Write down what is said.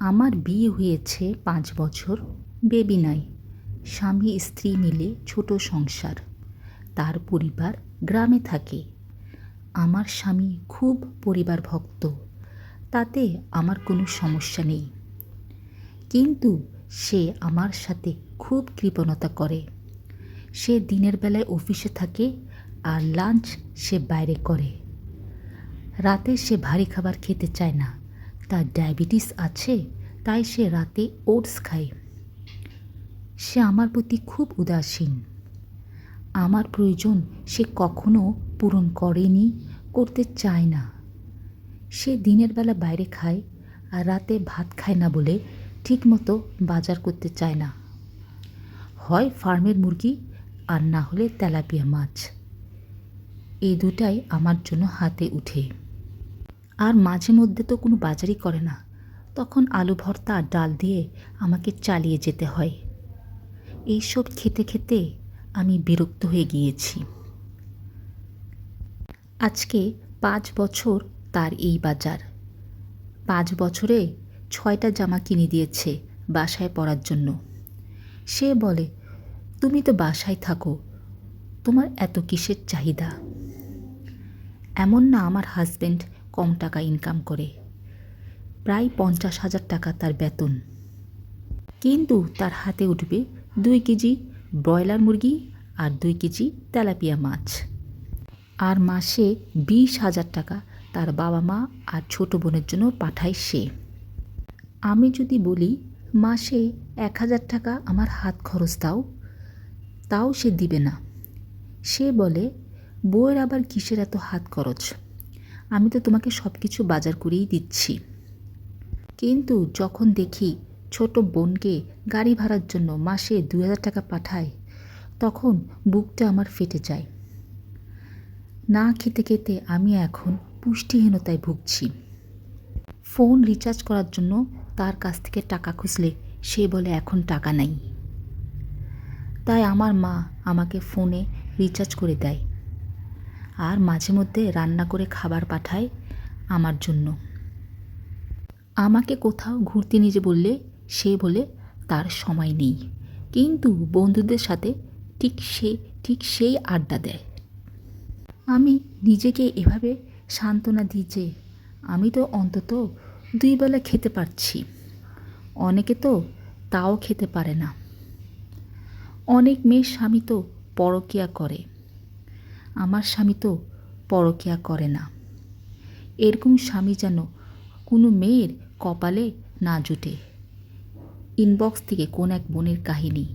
আমার বিয়ে হয়েছে পাঁচ বছর, বেবি নাই। স্বামী স্ত্রী মিলে ছোট সংসার। তার পরিবার গ্রামে থাকে। আমার স্বামী খুব পরিবার ভক্ত। তাতে আমার কোনো সমস্যা নেই। কিন্তু সে আমার সাথে খুব কৃপণতা করে। সে দিনের বেলায় অফিসে থাকে আর লাঞ্চ সে বাইরে করে। রাতে সে ভারী খাবার খেতে চায় না। তার ডায়াবেটিস আছে, তাই সে রাতে ওটস খায়। সে আমার প্রতি খুব উদাসীন। আমার প্রয়োজন সে কখনো পূরণ করেনি, করতে চায় না। সে দিনের বেলা বাইরে খায় আর রাতে ভাত খায় না বলে ঠিকমতো বাজার করতে চায় না। হয় ফার্মের মুরগি আর না হলে তেলাপিয়া মাছ। এই দুটাই আমার জন্য হাতে উঠে। আর মাঝে মধ্যে তো কোনো বাজারই করে না। তখন আলু ভর্তা আর ডাল দিয়ে আমাকে চালিয়ে যেতে হয়। এইসব খেতে খেতে আমি বিরক্ত হয়ে গিয়েছি। আজকে পাঁচ বছর তার এই বাজার। পাঁচ বছরে ছয়টা জামা কিনে দিয়েছে বাসায় পরার জন্য। সে বলে, তুমি তো বাসায় থাকো, তোমার এত কিসের চাহিদা? এমন না আমার হাজব্যান্ড কম টাকা ইনকাম করে। প্রায় পঞ্চাশ হাজার টাকা তার বেতন। কিন্তু তার হাতে উঠবে দুই কেজি ব্রয়লার মুরগি আর দুই কেজি তেলাপিয়া মাছ। আর মাসে বিশ হাজার টাকা তার বাবা মা আর ছোট বোনের জন্য পাঠায় সে। আমি যদি বলি, মাসে এক হাজার টাকা আমার হাত খরচ দাও। তাও সে দিবে না। সে বলে, বউয়ের আবার কিসের এত হাত খরচ? আমি তো তোমাকে সব কিছু বাজার করেই দিচ্ছি। কিন্তু যখন দেখি ছোট বোনকে গাড়ি ভাড়ার জন্য মাসে দু হাজার টাকা পাঠায়, তখন বুকটা আমার ফেটে যায়। না খেতে খেতে আমি এখন পুষ্টিহীনতায় ভুগছি। ফোন রিচার্জ করার জন্য তার কাছ থেকে টাকা খুঁজলে সে বলে এখন টাকা নাই। তাই আমার মা আমাকে ফোনে রিচার্জ করে দেয়। আর মাঝে মধ্যে রান্না করে খাবার পাঠায় আমার জন্য। আমাকে কোথাও ঘুরতে নিয়ে যে বললে, সে বলে, তার সময় নেই। কিন্তু বন্ধুদের সাথে ঠিক সে, ঠিক সেই আড্ডা দেয়। আমি নিজেকে এভাবে সান্ত্বনা দিই যে, আমি তো অন্তত দুই বেলা খেতে পারছি। অনেকে তো তাও খেতে পারে না। অনেক মেয়ে স্বামী তো পরকিয়া করে। আমার স্বামী তো পরকিয়া করে না। এরকম স্বামী যেন কোনো মেয়ের কপালে না জুটে। ইনবক্স থেকে কোন এক বোনের কাহিনী।